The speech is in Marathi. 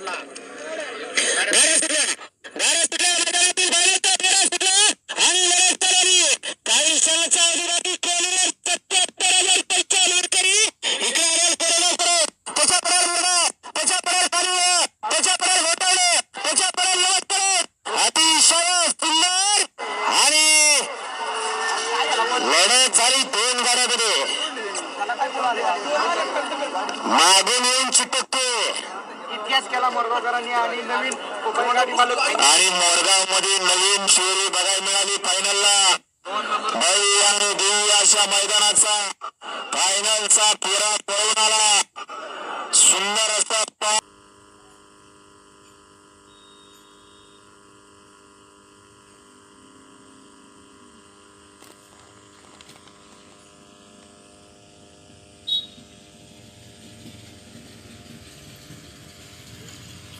काढला काही त्याच्या अतिशय सुंदर आणि झाली दोन गाड्यामध्ये मागून येऊन चिटकतो इतिहास केला मोरगावकरांनी आणि नवीन कोकणगाडी आणि मोरगावमध्ये नवीन शिवरी बघायला मिळाली फायनलला भव्य आणि दिव्य अशा मैदानाचा फायनलचा पुरा पळून आला. सुंदर असा